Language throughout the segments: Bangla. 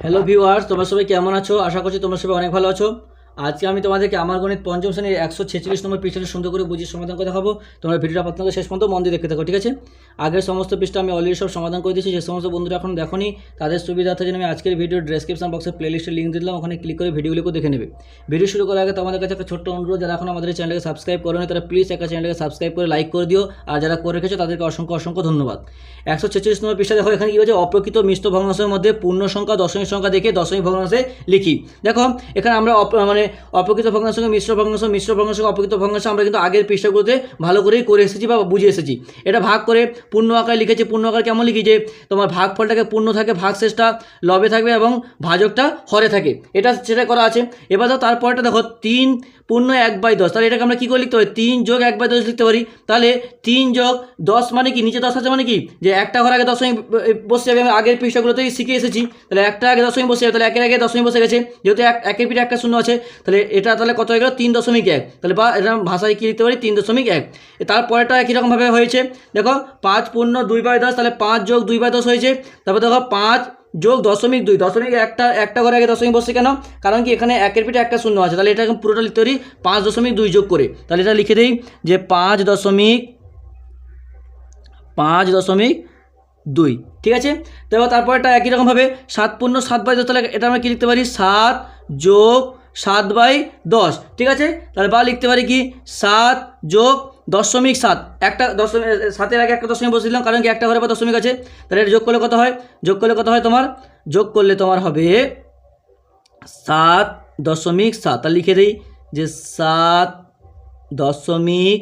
হ্যালো ভিউয়ার্স তোমরা সবাই কেমন আছো? আশা করছি তোমরা সবাই অনেক ভালো আছো। আজকে আমি তোমাদেরকে আমার গণিত পঞ্চম শ্রেণির একশো ছেচল্লিশ নম্বর পৃষ্ঠাটা সুন্দর করে বুঝিয়ে সমাধান করে দেখাবো। তোমরা ভিডিওটা আপনাদের শেষ পর্যন্ত মন দিয়ে দেখতে থাকো, ঠিক আছে? আগের সমস্ত পৃষ্ঠা আমি অলরেডি সব সমাধান করে দিয়েছি, যে সমস্ত বন্ধুরা এখন দেখোনি, তাদের সুবিধার্থে জন্য আমি আজকের ভিডিও ডেসক্রিপশন বক্সে প্লেলিস্টের লিঙ্ক দিলাম, ওখানে ক্লিক করে ভিডিওগুলোকে দেখে নেবে। ভিডিও শুরু করার আগে তোমাদের কাছে একটা ছোট্ট অনুরোধ, যারা এখন আমাদের চ্যানেলকে সাবস্ক্রাইব করোনি, তারা প্লিজ একটা চ্যানেলকে সাবস্ক্রাইব করে লাইক করে দিও, আর যারা করে রেখেছো, তাদেরকে অসংখ্য অসংখ্য ধন্যবাদ। একশো ছেচল্লিশ নম্বর পৃষ্ঠা দেখো, এখানে কি হচ্ছে অপ্রকৃত মিশ্র ভগ্নাংশের মধ্যে পূর্ণ সংখ্যা দশমিক সংখ্যা দেখে দশমিক ভগ্নাংশে লিখি। দেখো, এখানে আমরা মানে অপ্রকৃত সঙ্গে, মিশ্র ভগ্নাংশ মিশ্র ভগ্নাংশ ভগ্নের ভগ্নাংশ আমরা কিন্তু আগের পৃষ্ঠাগুলোতে ভালো করেই করে এসেছি বা বুঝে এসেছি। এটা ভাগ করে পূর্ণ আকারে লিখেছি। পূর্ণ আকার কেমন লিখি যে, তোমার ভাগ ফলটাকে পূর্ণ থাকে ভাগ শেষটা লবে থাকবে এবং ভাজকটা হরে থাকে। এটা সেটা করা আছে। এবার তারপরটা দেখো, তিন পূর্ণ এক বাই দশ। তাহলে এটাকে আমরা কী করে লিখতে পারি? তিন যোগ এক বাই দশ লিখতে পারি। তাহলে তিন যোগ দশ মানে কি? নিচে দশ আছে মানে কি? যে একটা ঘর আগে দশমিক বসে যাবে। আমি আগের পৃষ্ঠাগুলোতেই শিখে এসেছি। তাহলে একটা আগে দশমিক বসে যাবে। তাহলে একের আগে দশমিক বসে গেছে। যেহেতু এক, একের পিঠে একটা শূন্য আছে, তাহলে এটা তাহলে কত হয়ে গেল? তিন দশমিক এক। তাহলে বা, এটা ভাষায় কী লিখতে পারি? তিন দশমিক এক। তারপরেটা একই রকমভাবে হয়েছে। দেখো, পাঁচ পূর্ণ দুই বাই দশ, তাহলে পাঁচ যোগ দুই বাই দশ হয়েছে। তারপর দেখো, পাঁচ যোগ দশমিক দুই, দশমিক একটা একটা ঘরে আগে দশমিক বসে কেন? কারণ কি এখানে একের পিঠে একটা শূন্য আছে, তাহলে এটা এখন পুরোটা লিখতে পারি, পাঁচ দশমিক দুই যোগ করে। তাহলে এটা লিখে দিই যে পাঁচ দশমিক পাঁচ দশমিক দুই, ঠিক আছে? তো তারপর এটা একই রকমভাবে সাত পূর্ণ সাত বাই দশ, তাহলে এটা আমরা কী লিখতে পারি? সাত যোগ সাত বাই দশ, ঠিক আছে? তাহলে বা লিখতে পারি কি? সাত যোগ দশমিক সাত। একটা দশমিক সাতের আগে একটা দশমিক বসে দিলাম কারণ কি একটা ঘরে বা দশমিক আছে? তাহলে যোগ করলে কত হয়? যোগ করলে কত হয় তোমার? যোগ করলে তোমার হবে সাত দশমিক সাত। তাহলে লিখে দিই যে সাত দশমিক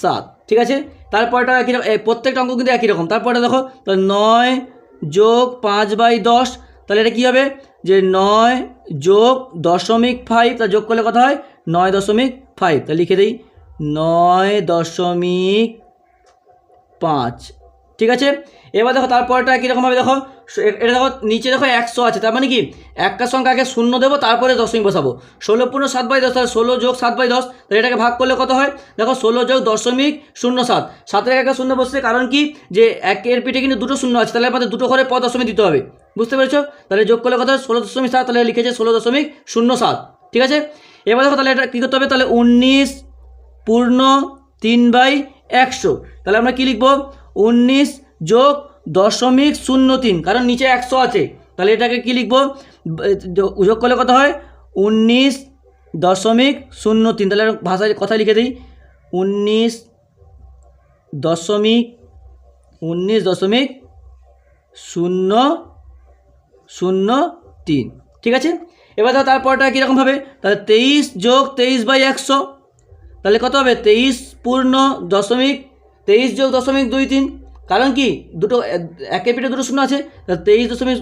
সাত। ঠিক আছে? তারপরটা একই রকম? প্রত্যেকটা অঙ্ক কিন্তু একই রকম। তারপরটা দেখো, তাহলে নয় যোগ পাঁচ বাই দশ, তাহলে এটা কী হবে? যে নয় যোগ দশমিক ফাইভ তা যোগ করলে কথা হয়? নয় দশমিক ফাইভ তা লিখে দিই নয় দশমিক পাঁচ। ঠিক আছে? এবার দেখো তারপরটা কীরকমভাবে দেখো? এটা দেখো, নিচে দেখো একশো আছে, তার মানে কি? একটা সংখ্যা আগে শূন্য দেবো, তারপরে দশমিক বসাবো। ষোলো পূর্ণ সাত বাই দশ, তাহলে ষোলো যোগ সাত বাই দশ, তাহলে এটাকে ভাগ করলে কত হয়? দেখো ষোলো যোগ দশমিক শূন্য সাত। সাতের আগে শূন্য বসছে, কারণ কি? যে একের পিঠে কিন্তু দুটো শূন্য আছে, তাহলে আমাদের দুটো ঘরে পদ দশমিক দিতে হবে। বুঝতে পেরেছ? তাহলে যোগ করলে কত হয়? ষোলো দশমিক সাত, তাহলে লিখেছে ষোলো দশমিক শূন্য সাত। ঠিক আছে? এবার দেখো তাহলে এটা কী করতে হবে? তাহলে উনিশ পূর্ণ তিন বাই একশো। তাহলে আমরা কি লিখব? উনিশ যোগ দশমিক শূন্য তিন, কারণ নিচে একশো আছে। তাহলে এটাকে কি লিখব? যোগ করলে কত হয়? উনিশ দশমিক শূন্য তিন। তাহলে ভাষায় কথা লিখে দিই। উনিশ দশমিক উনিশ দশমিক শূন্য শূন্য তিন। ঠিক আছে? এবার তারপরটা কীরকম হবে? তাহলে তেইশ যোগ তেইশ বাই একশো। তাহলে কত হবে? তেইশ পূর্ণ দশমিক, তেইশ যোগ দশমিক দুই তিন। কারণ কি? দুটো এ- একের পিঠে দুটো শূন্য আছে তাহলে তেইশ দশমিক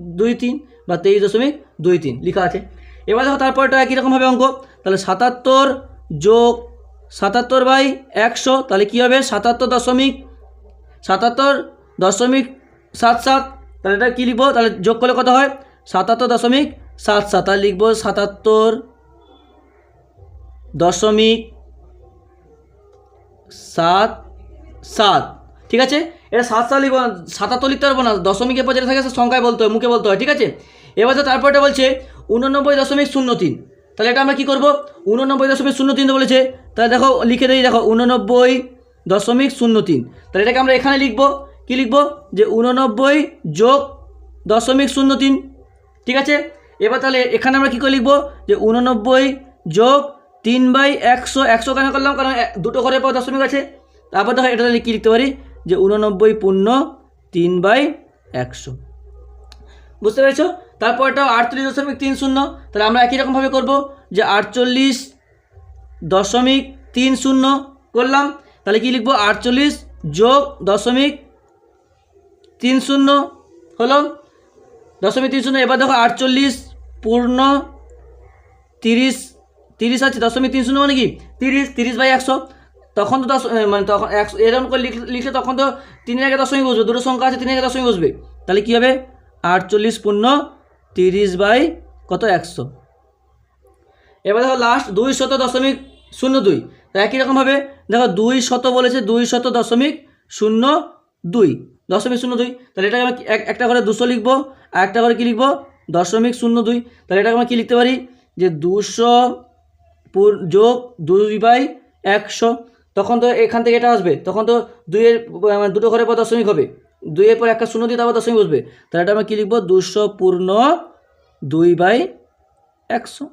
দুই তিন বা তেইশ দশমিক দুই তিন, লেখা আছে। এবার দেখো তারপরটা একই রকমভাবে অঙ্ক? তাহলে সাতাত্তর যোগ সাতাত্তর বাই একশো, তাহলে কী হবে? সাতাত্তর দশমিক সাতাত্তর দশমিক সাত সাত, তাহলে এটা কী লিখব? তাহলে যোগ করলে কত হয়? সাতাত্তর দশমিক সাত সাত, তাহলে লিখব সাতাত্তর দশমিক সাত সাত। ঠিক আছে? এটা সাত সাত লিখব সাতাত্তর লিখতে না, দশমিকের পর যেটা থাকে সে সংখ্যায় বলতে হয়, মুখে বলতে হয়, ঠিক আছে? এবার তো তারপরটা বলছে, উননব্বই দশমিক শূন্য তিন। তাহলে এটা আমরা কী করব? উননব্বই দশমিক শূন্য তিন বলেছে। তাহলে দেখো, লিখে দিই, দেখো, উননব্বই দশমিক শূন্য তিন। তাহলে এটাকে আমরা এখানে লিখব। কি লিখব? যে উননব্বই যোগ দশমিক শূন্য তিন। ঠিক আছে? এবার তাহলে এখানে আমরা কী করে লিখব? যে উননব্বই যোগ তিন বাই একশো একশো কেন করলাম? কারণ দুটো ঘরের পর দশমিক আছে। তারপর দেখো এটা তাহলে কী লিখতে পারি? যে উননব্বই পূর্ণ তিন বাই একশো। বুঝতে পেরেছ? তারপর এটা আটচল্লিশ দশমিক তিন শূন্য। তাহলে আমরা একই রকমভাবে করব যে আটচল্লিশ দশমিক তিন শূন্য করলাম। তাহলে কি লিখব? আটচল্লিশ যোগ দশমিক তিন শূন্য হলো দশমিক তিন শূন্য। এবার দেখো, আটচল্লিশ পূর্ণ তিরিশ তিরিশ আছে, দশমিক তিন শূন্য মানে কি? তিরিশ তিরিশ বাই একশো। তখন তো দশ মানে তখন একশো এরকম করে লিখ- লিখলে তখন তো তিনের আগে দশমিক বসবে, দুটো সংখ্যা আছে তিনের আগে দশমিক বসবে। তাহলে কী হবে? আটচল্লিশ পূর্ণ তিরিশ বাই কত? একশো। এবার দেখো লাস্ট দুই শত দশমিক শূন্য দুই। একই রকমভাবে দেখো দুই শত বলেছে, দুই শত দশমিক শূন্য দুই। দশমিক শূন্য দুই। তাহলে এটাকে আমি এক, একটা করে দুশো লিখব, আর একটা করে কী লিখব? দশমিক শূন্য দুই। তাহলে এটাকে আমরা কী লিখতে পারি? যে দুশো যোগ দুই বাই একশো। তখন তো এখান থেকে এটা আসবে। তখন তো দুইয়ের মানে দুটো ঘরের পর দশমিক হবে। দুইয়ের পর একটা শূন্য দিয়ে তারপর দশমিক বসবে। তাহলে এটা আমরা কী লিখব? দুশো পূর্ণ দুই বাই একশো।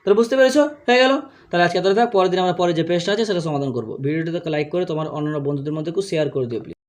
তাহলে বুঝতে পেরেছ? হয়ে গেল। তাহলে আজকে তাহলে থাক। পরের দিন আমরা পরে যে পেজটা আছে সেটা সমাধান করব। ভিডিওটিতে লাইক করে তোমার অন্যান্য বন্ধুদের মধ্যে একটু শেয়ার করে দিও প্লিজ